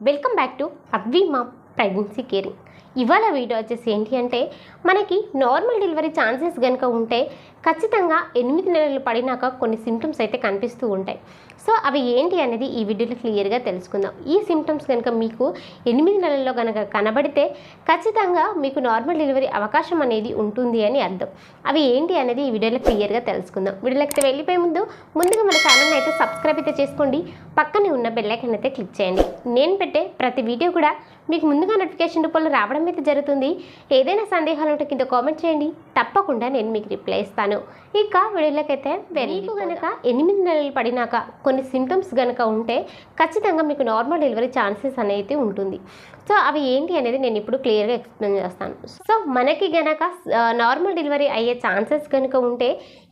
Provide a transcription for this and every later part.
Welcome back to అద్వీమా pregnancy caring ఇవాళ video వచ్చేసి ఏంటి అంటే మనకి నార్మల్ డెలివరీ ఛాన్సెస్ కనుక ఉంటే ఖచ్చితంగా ఎనిమిది నెలలు పడినాక కొన్ని సిమ్టమ్స్ అయితే కనిపిస్తూ ఉంటాయి. సో అవి ఏంటి అనేది ఈ వీడియోలో క్లియర్గా తెలుసుకుందాం. ఈ సిమ్టమ్స్ కనుక మీకు ఎనిమిది నెలల్లో కనుక కనబడితే ఖచ్చితంగా మీకు నార్మల్ డెలివరీ అవకాశం అనేది ఉంటుంది అని అర్థం. అవి ఏంటి అనేది ఈ వీడియోలో క్లియర్గా తెలుసుకుందాం. వీడియోలోకి వెళ్ళిపోయే ముందు ముందుగా మన ఛానల్ని అయితే సబ్స్క్రైబ్ అయితే చేసుకోండి. పక్కనే ఉన్న బెల్ అయితే క్లిక్ చేయండి. నేను పెట్టే ప్రతి వీడియో కూడా మీకు ముందుగా నోటిఫికేషన్ రూపంలో రావడం అయితే జరుగుతుంది. ఏదైనా సందేహాలు ఉంటే కింద కామెంట్ చేయండి. తప్పకుండా నేను మీకు రిప్లై ఇస్తాను. ఇక వీడియోలకైతే మీకు కనుక ఎనిమిది నెలలు పడినాక కొన్ని సిమ్టమ్స్ కనుక ఉంటే ఖచ్చితంగా మీకు నార్మల్ డెలివరీ ఛాన్సెస్ అనేది ఉంటుంది. సో అవి ఏంటి అనేది నేను ఇప్పుడు క్లియర్గా ఎక్స్ప్లెయిన్ చేస్తాను. సో మనకి గనక నార్మల్ డెలివరీ అయ్యే ఛాన్సెస్ కనుక ఉంటే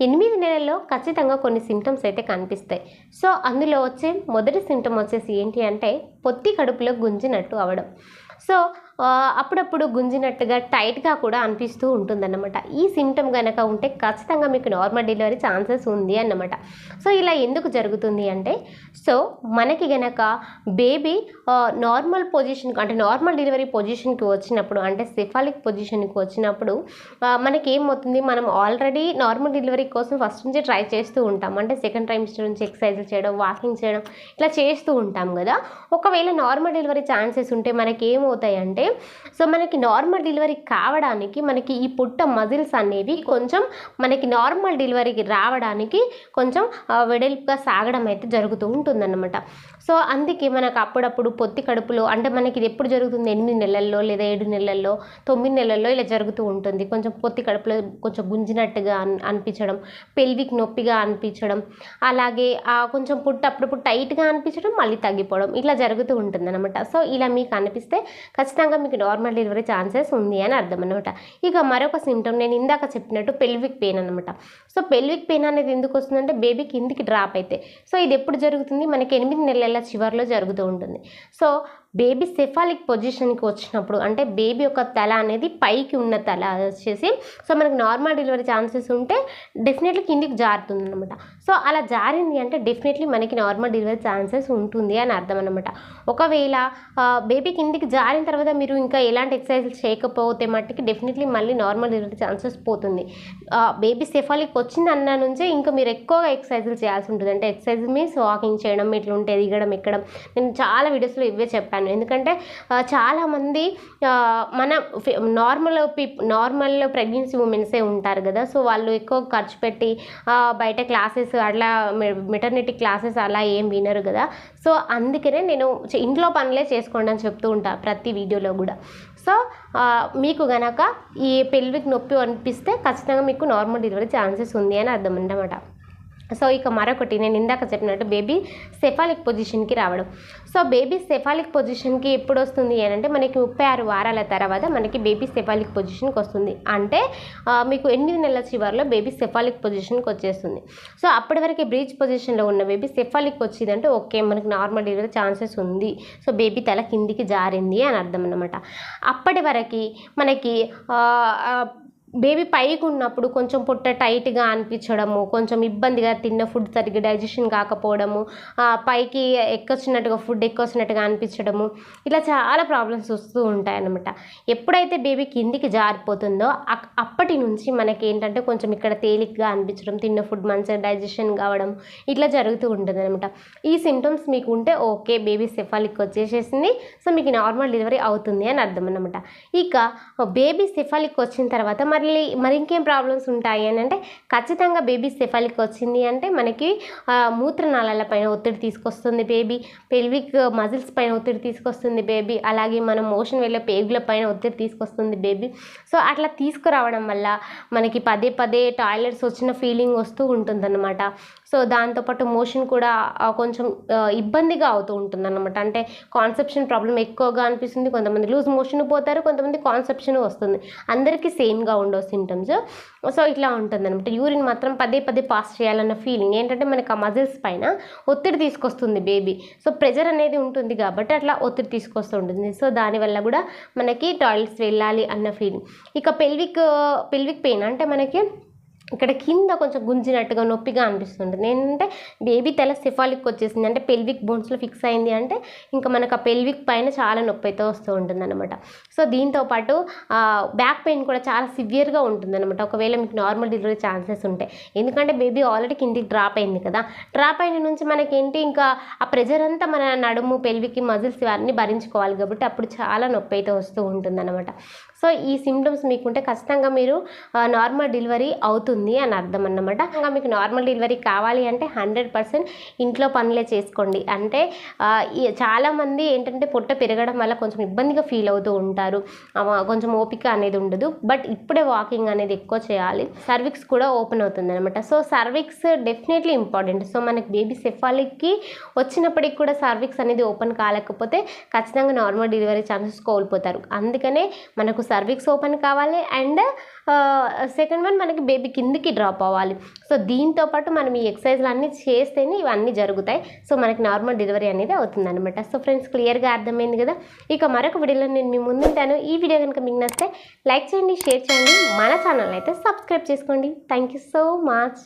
ఎనిమిది నెలల్లో ఖచ్చితంగా కొన్ని సిమ్టమ్స్ అయితే కనిపిస్తాయి. సో అందులో వచ్చే మొదటి సిమ్టమ్ వచ్చేసి ఏంటి అంటే పొత్తి కడుపులో గుంజినట్టు అవడం. సో అప్పుడప్పుడు గుంజినట్టుగా టైట్గా కూడా అనిపిస్తూ ఉంటుందన్నమాట. ఈ సిమ్టమ్ కనుక ఉంటే ఖచ్చితంగా మీకు నార్మల్ డెలివరీ ఛాన్సెస్ ఉంది అన్నమాట. సో ఇలా ఎందుకు జరుగుతుంది అంటే సో మనకి గనక బేబీ నార్మల్ పొజిషన్ అంటే నార్మల్ డెలివరీ పొజిషన్కి వచ్చినప్పుడు అంటే సెఫాలిక్ పొజిషన్కి వచ్చినప్పుడు మనకి ఏమవుతుంది మనం ఆల్రెడీ నార్మల్ డెలివరీ కోసం ఫస్ట్ నుంచి ట్రై చేస్తూ ఉంటాం. అంటే సెకండ్ టైమ్స్ నుంచి ఎక్సర్సైజ్లు చేయడం వాకింగ్ చేయడం ఇట్లా చేస్తూ ఉంటాం కదా. ఒకవేళ నార్మల్ డెలివరీ ఛాన్సెస్ ఉంటే మనకి ఏమవుతాయి అంటే సో మనకి నార్మల్ డెలివరీ కావడానికి మనకి ఈ పుట్ట మజిల్స్ అనేవి కొంచెం మనకి నార్మల్ డెలివరీకి రావడానికి కొంచెం వెడల్పుగా సాగడం అయితే జరుగుతూ ఉంటుందన్నమాట. సో అందుకే మనకు అప్పుడప్పుడు పొత్తి కడుపులో అంటే మనకి ఇది ఎప్పుడు జరుగుతుంది? ఎనిమిది నెలల్లో లేదా ఏడు నెలల్లో తొమ్మిది నెలల్లో ఇలా జరుగుతూ ఉంటుంది. కొంచెం పొత్తి కడుపులో కొంచెం గుంజినట్టుగా అనిపించడం పెల్విక్ నొప్పిగా అనిపించడం అలాగే కొంచెం పుట్ట అప్పుడప్పుడు టైట్గా అనిపించడం మళ్ళీ తగ్గిపోవడం ఇట్లా జరుగుతూ ఉంటుంది అనమాట సో ఇలా మీకు అనిపిస్తే ఖచ్చితంగా మీకు నార్మల్ డెలివరీ ఛాన్సెస్ ఉంది అని అర్థం అనమాట ఇక మరొక సిమ్టమ్ నేను ఇందాక చెప్పినట్టు పెల్విక్ పెయిన్ అనమాట సో పెల్విక్ పెయిన్ అనేది ఎందుకు వస్తుందంటే బేబీ కిందికి డ్రాప్ అయితే. సో ఇది ఎప్పుడు జరుగుతుంది? మనకి ఎనిమిది నెలల చివరిలో జరుగుతూ ఉంటుంది. సో బేబీ సెఫాలిక్ పొజిషన్కి వచ్చినప్పుడు అంటే బేబీ యొక్క తల అనేది పైకి ఉన్న తల వచ్చేసి సో మనకు నార్మల్ డెలివరీ ఛాన్సెస్ ఉంటే డెఫినెట్లీ కిందికి జారుతుంది అనమాట సో అలా జారింది అంటే డెఫినెట్లీ మనకి నార్మల్ డెలివరీ ఛాన్సెస్ ఉంటుంది అని అర్థం అనమాట ఒకవేళ బేబీ కిందికి జారిన తర్వాత మీరు ఇంకా ఎలాంటి ఎక్సర్సైజ్ చేయకపోతే మట్టికి డెఫినెట్లీ మళ్ళీ నార్మల్ డెలివరీ ఛాన్సెస్ పోతుంది. బేబీ సెఫాలిక్ వచ్చింది అన్న నుంచే ఇంకా మీరు ఎక్కువగా ఎక్సర్సైజులు చేయాల్సి ఉంటుంది. అంటే ఎక్సర్సైజ్ మీన్స్ వాకింగ్ చేయడం ఇట్లా ఉంటే దిగడం ఎక్కడం. నేను చాలా వీడియోస్లో ఇవే చెప్పాను. ఎందుకంటే చాలామంది మన నార్మల్ పీప్ నార్మల్ ప్రెగ్నెన్సీ ఉమెన్సే ఉంటారు కదా. సో వాళ్ళు ఎక్కువ ఖర్చు పెట్టి బయట క్లాసెస్ అట్లా మెటర్నిటీ క్లాసెస్ అలా ఏం వినరు కదా. సో అందుకనే నేను ఇంట్లో పనులే చేసుకోండి అని చెప్తూ ఉంటాను ప్రతి వీడియోలో కూడా. సో మీకు గనక ఈ పెళ్ళికి నొప్పి అనిపిస్తే ఖచ్చితంగా మీకు నార్మల్ డెలివరీ ఛాన్సెస్ ఉంది అని అర్థం అన్నమాట. సో ఇక మరొకటి నేను ఇందాక చెప్పినట్టు బేబీ సెఫాలిక్ పొజిషన్కి రావడం. సో బేబీ సెఫాలిక్ పొజిషన్కి ఎప్పుడు వస్తుంది అని అంటే మనకి ముప్పై ఆరు వారాల తర్వాత మనకి బేబీ సెఫాలిక్ పొజిషన్కి వస్తుంది. అంటే మీకు ఎనిమిది నెలల చివరిలో బేబీ సెఫాలిక్ పొజిషన్కి వచ్చేస్తుంది. సో అప్పటి వరకు బ్రీచ్ పొజిషన్లో ఉన్న బేబీ సెఫాలిక్ వచ్చిందంటే ఓకే మనకి నార్మల్ డెలివరీ ఛాన్సెస్ ఉంది. సో బేబీ తల కిందికి జారింది అని అర్థం అనమాట అప్పటి వరకు మనకి బేబీ పైకి ఉన్నప్పుడు కొంచెం పొట్ట టైట్గా అనిపించడము కొంచెం ఇబ్బందిగా తిన్న ఫుడ్ సరిగ్గా డైజెషన్ కాకపోవడము పైకి ఎక్కొచ్చినట్టుగా ఫుడ్ ఎక్కొచ్చినట్టుగా అనిపించడము ఇలా చాలా ప్రాబ్లమ్స్ వస్తూ ఉంటాయన్నమాట. ఎప్పుడైతే బేబీ కిందికి జారిపోతుందో అప్పటి నుంచి మనకి ఏంటంటే కొంచెం ఇక్కడ తేలిగ్గా అనిపించడం తిన్న ఫుడ్ మంచిగా డైజెషన్ కావడం ఇట్లా జరుగుతూ ఉంటుంది అనమాట ఈ సిమ్టమ్స్ మీకు ఉంటే ఓకే బేబీ సెఫాలిక్ వచ్చేసేసింది సో మీకు నార్మల్ డెలివరీ అవుతుంది అని అర్థం అనమాట ఇక బేబీ సెఫాలిక్ వచ్చిన తర్వాత మరి ఇంకేం ప్రాబ్లమ్స్ ఉంటాయి అని అంటే ఖచ్చితంగా బేబీ సెఫాలిక్ వచ్చింది అంటే మనకి మూత్రనాళాల పైన ఒత్తిడి తీసుకొస్తుంది బేబీ పెల్విక్ మజిల్స్ పైన ఒత్తిడి తీసుకొస్తుంది బేబీ అలాగే మనం మోషన్ వెళ్ళే పేగుల పైన ఒత్తిడి తీసుకొస్తుంది బేబీ సో అట్లా తీసుకురావడం వల్ల మనకి పదే పదే టాయిలెట్స్ వచ్చిన ఫీలింగ్ వస్తూ ఉంటుందన్నమాట. సో దాంతోపాటు మోషన్ కూడా కొంచెం ఇబ్బందిగా అవుతూ ఉంటుందన్నమాట. అంటే కాన్సెప్షన్ ప్రాబ్లం ఎక్కువగా అనిపిస్తుంది. కొంతమంది లూజ్ మోషన్ పోతారు కొంతమంది కాన్సెప్షన్ వస్తుంది. అందరికీ సేమ్గా ఉండవు సిమ్టమ్స్ సో ఇట్లా ఉంటుందన్నమాట. యూరిన్ మాత్రం పదే పదే పాస్ చేయాలన్న ఫీలింగ్ ఏంటంటే మనకి ఆ మజిల్స్ పైన ఒత్తిడి తీసుకొస్తుంది బేబీ సో ప్రెజర్ అనేది ఉంటుంది కాబట్టి అట్లా ఒత్తిడి తీసుకొస్తూ ఉంటుంది. సో దానివల్ల కూడా మనకి టాయిలెట్స్ వెళ్ళాలి అన్న ఫీలింగ్ ఇక పెల్విక్ పెల్విక్ పెయిన్ అంటే మనకి ఇక్కడ కింద కొంచెం గుంజినట్టుగా నొప్పిగా అనిపిస్తుంటుంది. ఏంటంటే బేబీ తెల సిఫాలిక్ వచ్చేసింది. అంటే పెల్విక్ బోన్స్లో ఫిక్స్ అయింది అంటే ఇంకా మనకు ఆ పెల్విక్ పైన చాలా నొప్పి అయితే వస్తూ ఉంటుంది అనమాట సో దీంతో పాటు బ్యాక్ పెయిన్ కూడా చాలా సివియర్గా ఉంటుంది అనమాట ఒకవేళ మీకు నార్మల్ డెలివరీ ఛాన్సెస్ ఉంటాయి ఎందుకంటే బేబీ ఆల్రెడీ కిందికి డ్రాప్ అయింది కదా. డ్రాప్ అయిన నుంచి మనకేంటి ఇంకా ఆ ప్రెజర్ అంతా మన నడుము పెల్వికి మజిల్స్ ఇవన్నీ భరించుకోవాలి కాబట్టి అప్పుడు చాలా నొప్పి అయితే వస్తూ ఉంటుంది అనమాట సో ఈ సిమ్టమ్స్ మీకుంటే ఖచ్చితంగా మీరు నార్మల్ డెలివరీ అవుతుంది అని అర్థం అన్నమాట. ఇంకా మీకు నార్మల్ డెలివరీ కావాలి అంటే హండ్రెడ్ పర్సెంట్ ఇంట్లో పనులే చేసుకోండి. అంటే చాలామంది ఏంటంటే పొట్ట పెరగడం వల్ల కొంచెం ఇబ్బందిగా ఫీల్ అవుతూ ఉంటారు. కొంచెం ఓపిక అనేది ఉండదు. బట్ ఇప్పుడే వాకింగ్ అనేది ఎక్కువ చేయాలి. సర్విక్స్ కూడా ఓపెన్ అవుతుంది అనమాట so cervix definitely important so మనకి బేబీ సెఫాలిక్కి వచ్చినప్పటికి కూడా సర్విక్స్ అనేది ఓపెన్ కాలేకపోతే ఖచ్చితంగా నార్మల్ డెలివరీ ఛాన్సెస్ కోల్పోతారు. అందుకనే మనకు సర్విక్స్ ఓపెన్ కావాలి అండ్ సెకండ్ వన్ మనకి బేబీ కిందికి డ్రాప్ అవ్వాలి. సో దీంతో పాటు మనం ఈ ఎక్సర్సైజ్లు అన్నీ చేస్తేనే ఇవన్నీ జరుగుతాయి. సో మనకి నార్మల్ డెలివరీ అనేది అవుతుందన్నమాట. సో ఫ్రెండ్స్ క్లియర్గా అర్థమైంది కదా? ఇక మరొక వీడియోలో నేను మీ ముందుంటాను. ఈ వీడియో కనుక మీకు నచ్చితే లైక్ చేయండి షేర్ చేయండి. మన ఛానల్ అయితే సబ్స్క్రైబ్ చేసుకోండి. Thank you so much